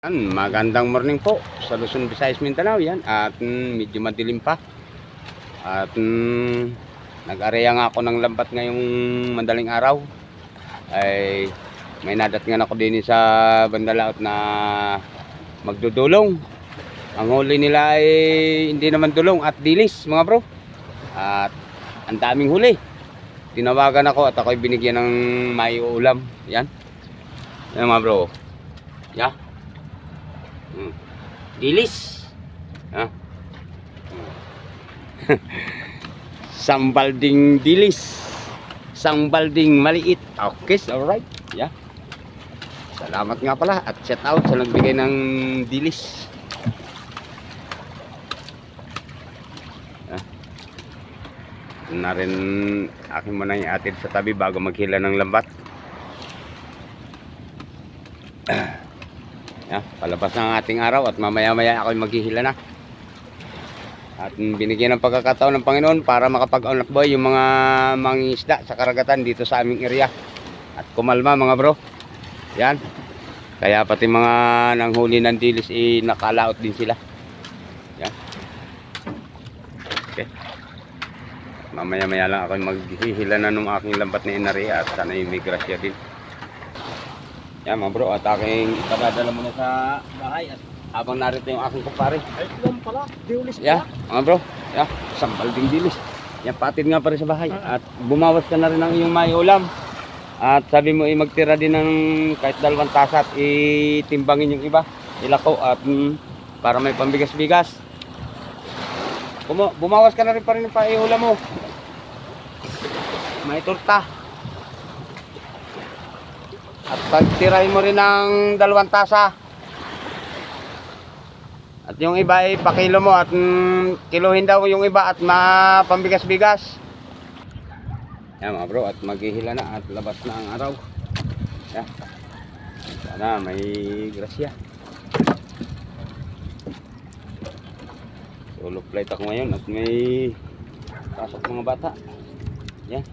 Yan, magandang morning po sa Luzon, Visayas, Mindanao yan. At mm, medyo madilim pa. At mm, nag-areya nga ako ng lambat ngayong madaling araw. Ay may nadatngan ako din sa bandalaot na magdudulong. Ang huli nila ay hindi naman dulong at dilis mga bro. At ang daming huli. Tinawagan ako at ako'y binigyan ng may ulam yan. Yan mga bro. Mm. Dilis. Ah. Sambalding dilis. Sambalding maliit. Okay, alright. Yeah. Salamat nga pala at shout out sa nagbigay ng dilis. Ah. Na rin akin mo na iatid sa tabi bago maghila ng lambat. Yeah, palabas ang ating araw at mamaya-maya ako'y maghihila na. At binigyan ng pagkakataon ng Panginoon para makapag-unlock boy yung mga mangingisda sa karagatan dito sa aming area. At kumalma mga bro. Yan. Kaya pati mga nanghuli ng dilis eh, nakalaot din sila. Yan. Okay. Mamaya-maya lang ako maghihila na ng aking lambat na inaria at sana yung may din. Yan mga bro, at aking ipadadala muna sa bahay at habang narito yung aking kumpare. Ay, lang pala. Diulis Yeah, mga bro, yeah, sambal ding dilis. Yan, patid nga pa rin sa bahay. At bumawas ka na rin ng iyong may ulam. At sabi mo, eh, magtira din ng kahit dalawang tasa at itimbangin yung iba. Ilako at mm, para may pambigas-bigas. Bumo- bumawas ka na rin pa rin ng paiulam mo. May torta. At pagtirahin mo rin ng dalawang tasa. At yung iba ay pakilo mo at mm, kiluhin daw yung iba at mapambigas-bigas. Yan mga bro at maghihila na at labas na ang araw. Yan. Sana may grasya. Solo flight ako ngayon at may pasok mga bata. Yan.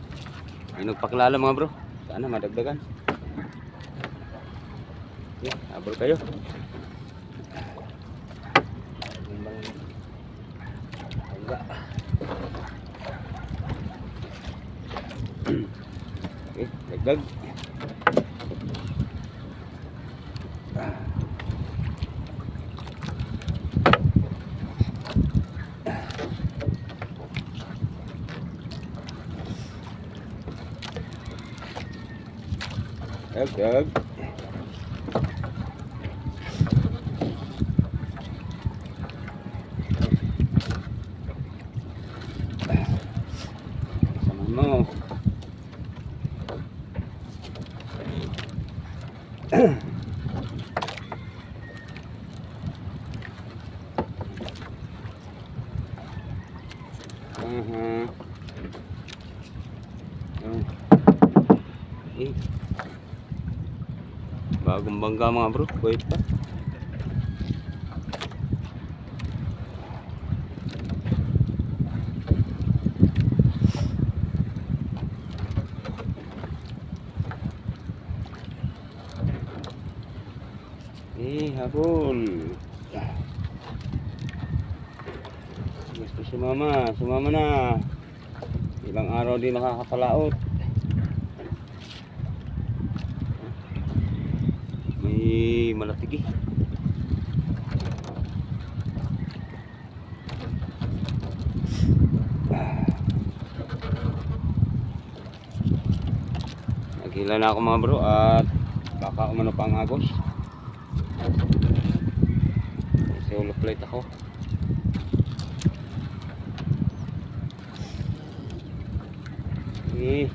May nagpakilala mga bro. Sana madagdagan. berkayu memang enggak oke dagdag Bagong bangga mga bro, wait pa. Eh, habol. Sumama, sumama na. Ilang araw din nakakapalaot. May malatig eh. Naghila na ako mga bro at baka umano pa ang agos. Solo plate ako. Eh.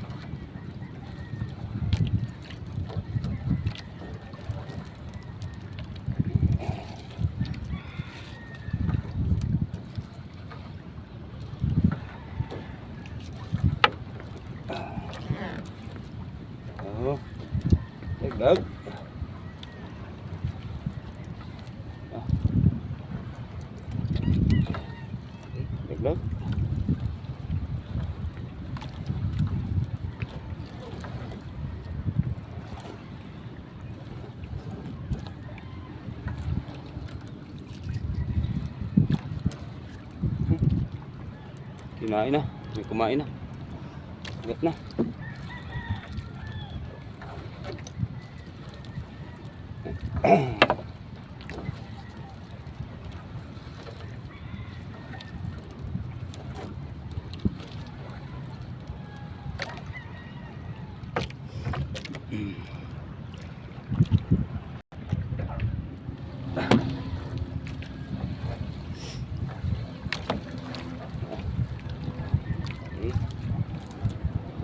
Oh. Dagdag. Ah. Dagdag. Kinain na. May kumain na. Agat na.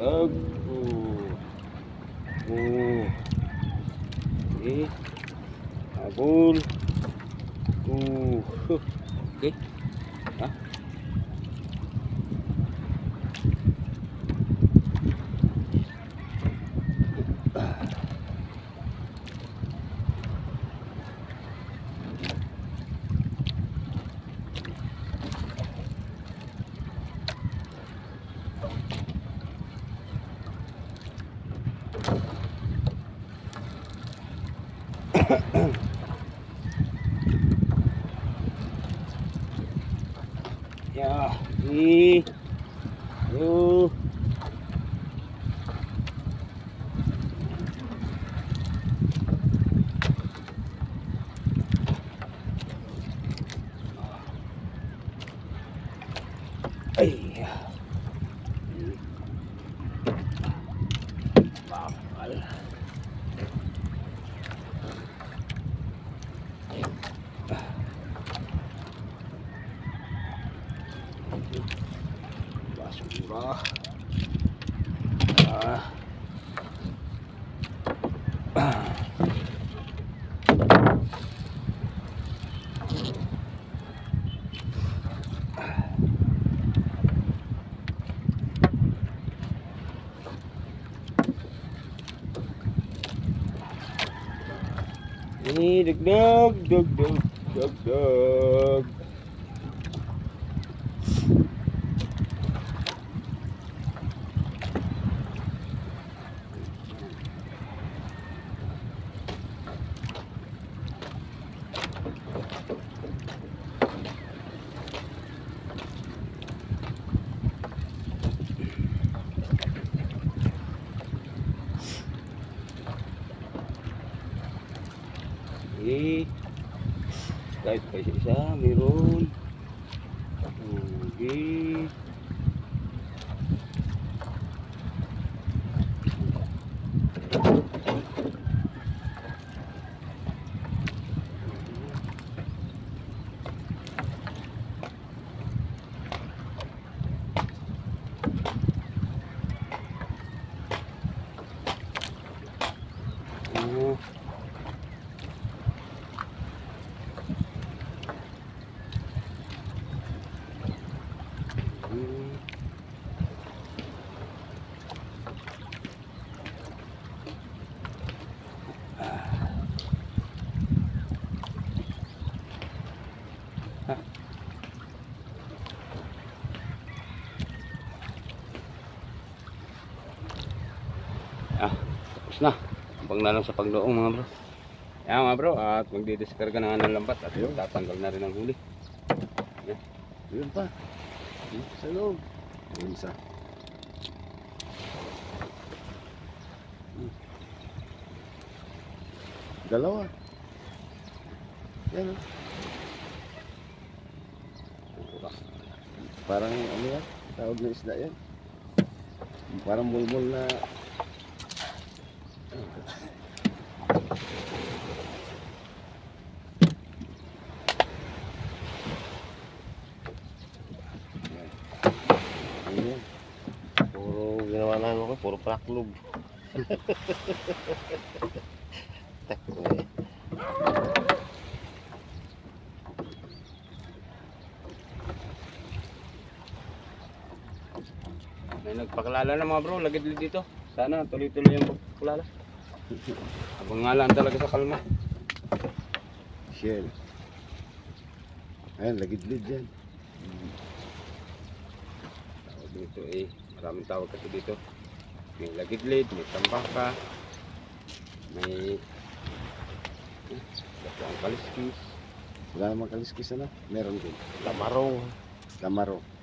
Bag. Oh. Oh. Okay. Abol. Oh. Okay. Yeah. E. Basura. Ah. Eh, dagdag, dagdag, dagdag. Eh, kahit pa isa, meron. Okay. Oh. Hmm. Ah, tapos na. Abang na lang sa pagdoong mga bro. Yan mga bro, at magdidiskarga na nga ng lambat at Ayun. tatanggal na rin ang huli. Yun pa. Yun Sa loob. Yun isa. Hmm. Dalawa. Yan oh. Parang ano yan? Tawag na isda yan. Parang mulmul na ano yan. Puro ginawa namin ko, puro praklog. Tek, eh. May nagpakalala na mga bro, lagid dito. Sana tuloy-tuloy yung pagpakalala. Abang nga lang talaga sa kalma. Shell. Ayan, lagid-lid yan. Tawag dito eh, maraming tawag kasi dito. May lagidlid, may tambaka, may ang kaliskis. Wala namang kaliskis ano? Meron din. Lamarong. Lamaro.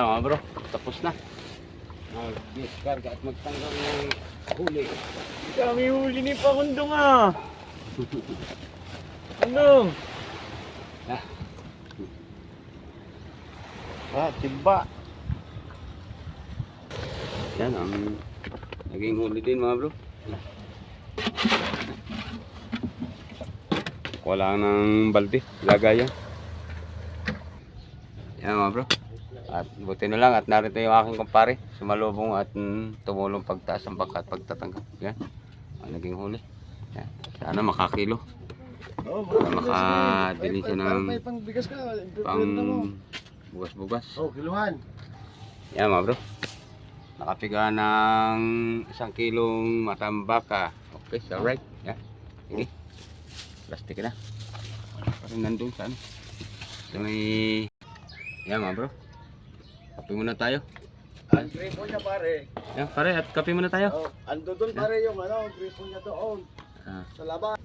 Yan mga bro, tapos na. Mag-discard at magtanggal ng huli. Kami huli ni Pakundong ah. Pakundong. Ah, timba. Yan ang naging huli din mga bro. Wala ng balde, lagayan. Yan mga bro. At buti na lang at narito yung aking kumpare. Sumalubong at mm, tumulong pagtaas ng bangka at pagtatanggal. Yan. Ang naging huli. Yan. Sana makakilo. Oh, makadili siya ng May pangbigas ka. pang bugas-bugas. Oh, kiluhan. Yan mga bro. Nakapiga ng isang kilong matambaka. Okay, so right. Yan. Sige. Plastic na. Parang nandun sa ano. Sa may... Yan mga bro. Kape muna tayo. Ang gripo niya pare. Yan pare at kape muna tayo. Oh, ando doon pare yung ano, gripo niya doon. Ah, Sa laban.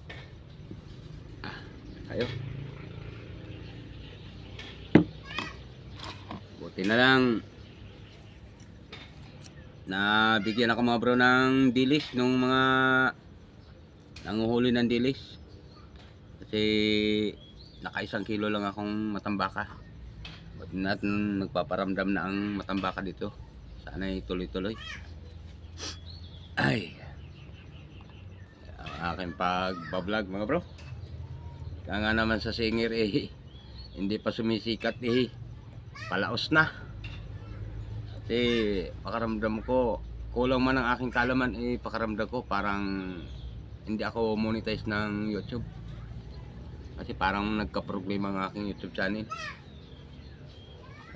tayo. Buti na lang nabigyan ako mga bro ng dilis nung mga nanguhuli ng dilis kasi nakaisang kilo lang akong matambaka At nagpaparamdam na ang matambaka dito sana'y tuloy-tuloy ay ang aking pagbablog mga bro kaya nga naman sa singer eh, hindi pa sumisikat eh, palaos na. Kasi pakaramdam ko, kulang man ang aking kalaman eh, pakaramdam ko parang hindi ako monetize ng YouTube. Kasi parang nagka-problema ang aking YouTube channel.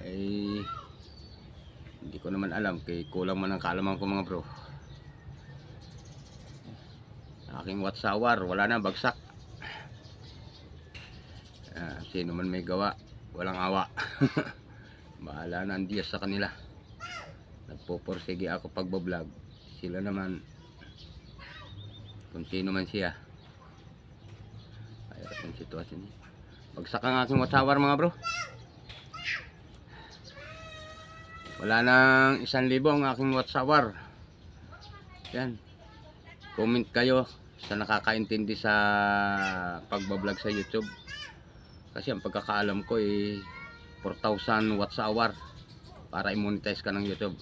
Eh, hindi ko naman alam kay kulang man ang kalaman ko mga bro. Aking watsawar, wala na, bagsak. Ah, sino man may gawa, walang awa. Bahala na ang Diyos sa kanila. Nagpupursige ako pagbablog. Sila naman, kung sino man siya. Ayos ang sitwasyon. Bagsak ang aking watsawar mga bro. Wala nang isang libo ang aking watsawar. Yan. Comment kayo sa nakakaintindi sa pagbablog sa YouTube. Kasi ang pagkakaalam ko eh 4,000 watts hour para i-monetize ka ng YouTube.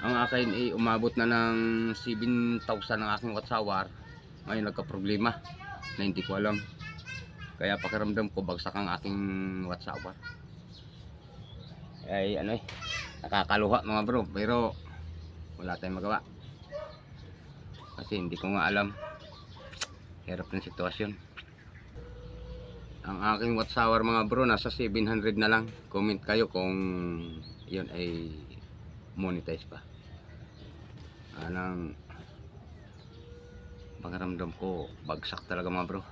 Ang akin ay umabot na ng 7,000 ang aking watts hour. Ngayon nagka-problema na hindi ko alam. Kaya pakiramdam ko bagsak ang aking watts hour. Ay ano eh, nakakaluha mga bro pero wala tayong magawa. Kasi hindi ko nga alam. Hirap ng sitwasyon. Ang aking hour mga bro nasa 700 na lang. Comment kayo kung yun ay monetize pa. Anang pangaramdam ko bagsak talaga mga bro.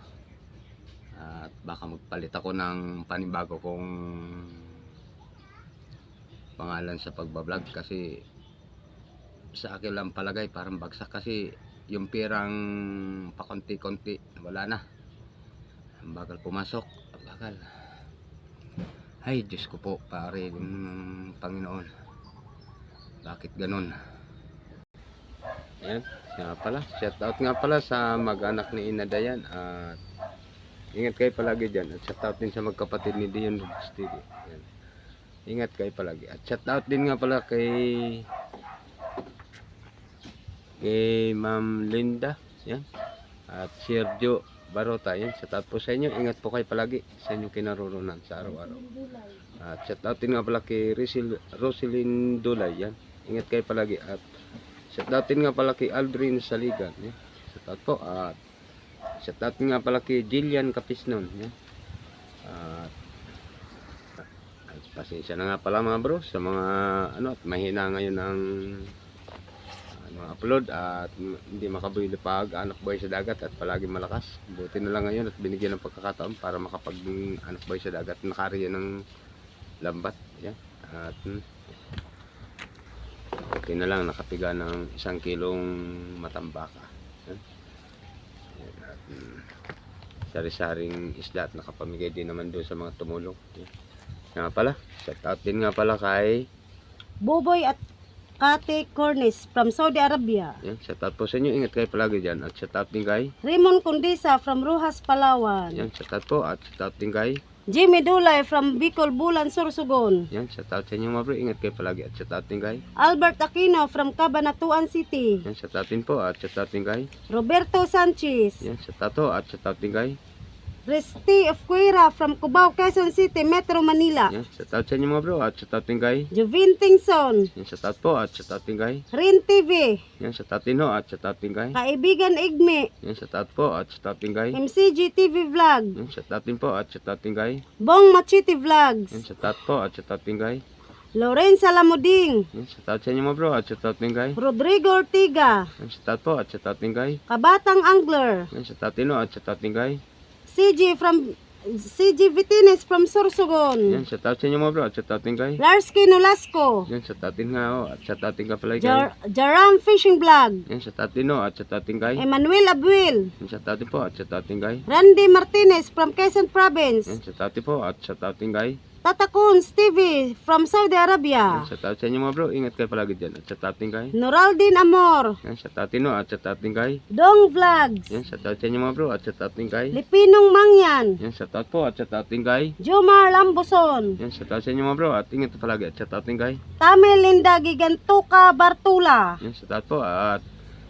At baka magpalit ako ng panibago kong pangalan sa pagbablog kasi sa akin lang palagay parang bagsak kasi yung pirang pakonti-konti wala na. Ang bagal pumasok ang bagal. Ay Diyos ko po pare ng Panginoon. Bakit ganun? Yan nga pala. Shout out nga pala sa mag-anak ni Ina Dayan at ingat kayo palagi dyan. At shout out din sa magkapatid ni Dion Rods TV yan. Ingat kayo palagi. At shout out din nga pala kay kay Ma'am Linda. Yan. At Sergio Barota. Yan shout out po sa inyo. Ingat po kayo palagi sa inyong kinaroroonan sa araw-araw. At shout out din nga pala kay Risil, Roselyn Dulay. Yan. Ingat kayo palagi. At shout out din nga pala kay Aldrin Saligan. Yan. Shout out po. At shout out nga pala kay Jillian Capisnon yan. At pasensya na nga pala mga bro sa mga ano at mahina ngayon ang ano, upload at hindi makabili pag anak boy sa dagat at palagi malakas buti na lang ngayon at binigyan ng pagkakataon para makapag anak boy sa dagat nakariya ng lambat yan at mm, buti na lang nakapiga ng isang kilong matambaka yan. Yan, at mm, sari-saring isda at nakapamigay din naman doon sa mga tumulong yan. Nga pala shout out din nga pala kay Buboy at Kate Cornish from Saudi Arabia. Yan, shout out po sa inyo. Ingat kayo palagi dyan. At shout out din kay. Raymond Condisa from Rojas, Palawan. Yan, shout out po. At shout out din kay. Jimmy Dulay from Bicol, Bulan, Sorsogon. Yan, shout out sa inyo mga bro. Ingat kayo palagi. At shout out din kay. Albert Aquino from Cabanatuan City. Yan, shout out din po. At shout out din kay. Roberto Sanchez. Yan, shout out po. At shout out din kay. Resti of Cuera from Cubao, Quezon City, Metro Manila. Yan, shout out sa inyo mga bro. At shout out din kay. Jovin Tingson. Yan, shout out po. At shout out din kay. Rin TV. Yan, shout out din ho. At shout out din kay. Kaibigan Igme. Yan, shout out po. At shout out din kay. MCG TV Vlog. Yan, shout out din po. At shout out din kay. Bong Machiti Yan, Vlogs. shout out po. At shout out din kay. Loren Salamuding. Yan, shout out sa inyo mga bro. At shout out din kay. Rodrigo Ortiga. Yan, shout out po. At shout out din kay. Kabatang Angler. Yan, shout out din. At shout out din kay. CG from CG Vitines from Sorsogon. Yan, shout out sa inyo mga bro. At shout out din kay. Larsky Nolasco. Yan, shout out din nga ho. At shout out din ka pala kay. Jar Jaram Fishing Vlog. Yan, shout out din ho. At shout out din kay. Emmanuel Abuel. Yan, shout out din po. At shout out din kay. Randy Martinez from Quezon Province. Yan, shout out din po. At shout out din kay. Tata Kuns TV from Saudi Arabia. shout out sa inyo mga bro. Ingat kayo palagi dyan. At shout out din kay. Noraldin Amor. Yan, shout out din ho. At shout out din kay. Dong Vlogs. Yan, shout out sa inyo mga bro. At shout out din kay. Lipinong Mangyan. Yan, shout out po. At shout out din kay. Jomar Lamboson. Yan, shout out sa inyo mga bro. At ingat palagi. At shout out din kay. Tamil Linda Gigantuka Bartula. Yan, shout out po. At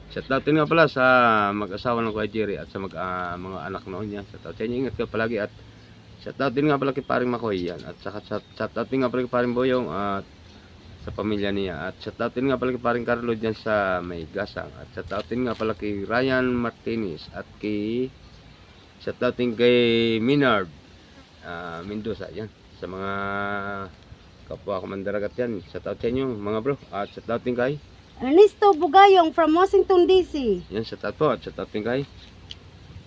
shout out nga pala sa mag-asawa ng Kuya Jerry at sa mag, ah, mga anak noon yan. Shout out sa inyo. Ingat kayo palagi. At shout out din nga pala kay paring Makoy yan. At saka shout, shout out din nga pala kay paring Boyong at sa pamilya niya. At shout out din nga pala kay paring Carlo dyan sa may gasang. At shout out din nga pala kay Ryan Martinez at kay shout out din kay Minard ah, Mendoza yan. Sa mga kapwa ko mandaragat yan. Shout out sa inyo mga bro. At shout out din kay Ernesto Bugayong from Washington DC. yan shout out po. At shout out din kay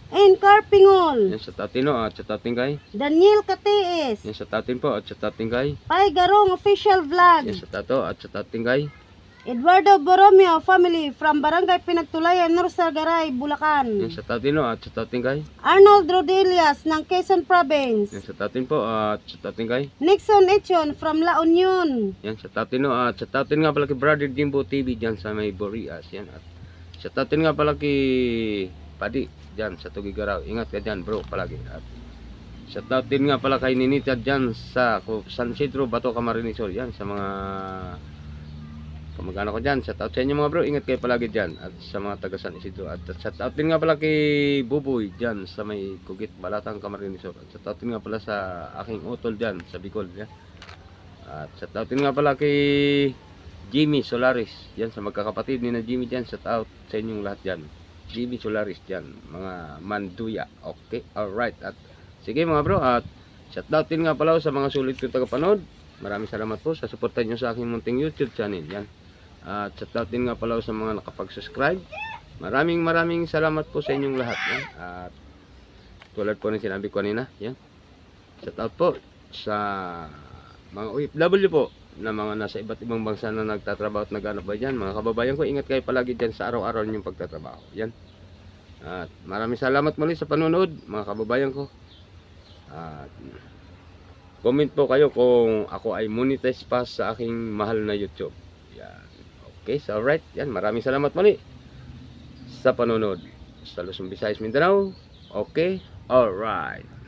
And Carpingol. yan out din no. At out din kay Daniel Katiis. yan out din po. At out din kay Pai Garong Official yan Vlog. shout out to. At out din kay Eduardo Borromeo Family from Barangay Pinagtulayan, Norsagaray, yan Bulacan. shout out din no. At out din kay Arnold Rodelias ng Quezon yan Province. shout out din po. At out din kay Nixon Echon from La Union. yan out din no. At out din nga pala kay Brother Jimbo TV dyan sa may Borias yan. At out din nga pala kay Padi dyan sa Tugigaraw. Ingat ka dyan bro palagi. At shout out din nga pala kay Ninita dyan sa San Pedro Bato Camarinesor yan sa mga kamag-anak ko dyan. Shout out sa inyo mga bro. Ingat kayo palagi dyan. At sa mga taga San Isidro. At shout out din nga pala kay Buboy dyan sa may Kugit Balatang Camarinesor. At shout out din nga pala sa aking utol dyan sa Bicol. Yan. At shout out din nga pala kay Jimmy Solaris. Yan sa magkakapatid ni na Jimmy dyan. Shout out sa inyong lahat dyan. Jimmy Solaris dyan. Mga manduya. Okay. Alright. At sige mga bro. At shout out din nga pala sa mga sulit ko tagapanood. Maraming salamat po sa suporta nyo sa aking munting YouTube channel. Yan. At shout out din nga pala sa mga nakapag-subscribe. Maraming maraming salamat po sa inyong lahat. Yan. At tulad po ng sinabi ko kanina. Yan. Shout out po sa mga OFW po na mga nasa iba't ibang bansa na nagtatrabaho at naghanap ba dyan. Mga kababayan ko, ingat kayo palagi dyan sa araw-araw ninyong pagtatrabaho. Yan. At maraming salamat muli sa panonood, mga kababayan ko. At comment po kayo kung ako ay monetize pa sa aking mahal na YouTube. Yan. Okay, so alright. Yan, maraming salamat muli sa panonood sa Luzon, Visayas, Mindanao. Okay, alright.